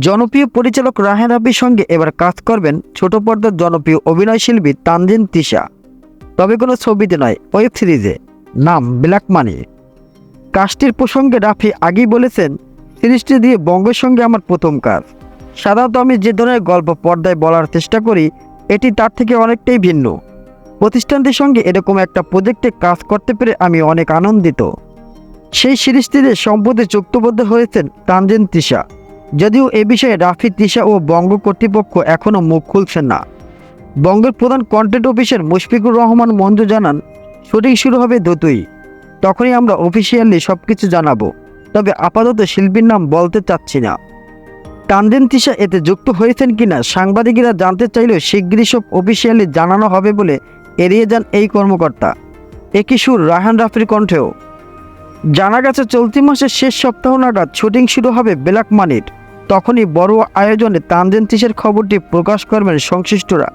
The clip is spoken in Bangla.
জনপ্রিয় পরিচালক রাহেন রাব্বির সঙ্গে এবার কাজ করবেন ছোট পর্দার জনপ্রিয় অভিনয়শিল্পী তানজিন তিশা। তবে কোনো ছবিতে নয়, ওয়েব সিরিজে। নাম ব্ল্যাক মানি। কাজটির প্রসঙ্গে রাফি আগেই বলেছেন, সিরিজটি দিয়ে বঙ্গের সঙ্গে আমার প্রথম কাজ। সাধারণত আমি যে ধরনের গল্প পর্দায় বলার চেষ্টা করি, এটি তার থেকে অনেকটাই ভিন্ন। প্রতিষ্ঠানটির সঙ্গে এরকম একটা প্রজেক্টে কাজ করতে পেরে আমি অনেক আনন্দিত। সেই সিরিজটিতে সম্প্রতি চুক্তিবদ্ধ হয়েছেন তানজিন তিশা। যদিও এ বিষয়ে রাফি তিশা ও বঙ্গ কর্তৃপক্ষ এখনও মুখ খুলছেন না। বঙ্গের প্রধান কন্টেন্ট অফিসার মুশফিকুর রহমান মঞ্জু জানান, শুটিং শুরু হবে দ্রুতই। তখনই আমরা অফিসিয়ালি সব কিছু জানাব, তবে আপাতত শিল্পীর নাম বলতে চাচ্ছি না। তানজিন তিশা এতে যুক্ত হয়েছেন কিনা সাংবাদিকরা জানতে চাইলেও শিগগিরই সব অফিসিয়ালি জানানো হবে বলে এড়িয়ে যান এই কর্মকর্তা। একই সুর রাহান রাফির কণ্ঠেও। জানা গেছে, চলতি মাসের শেষ সপ্তাহ নাগাদ শুটিং শুরু হবে ব্ল্যাক মানির। তখনই বড় আয়োজনে তানজিন তিসের খবরটি প্রকাশ করবেন সংশ্লিষ্টরা।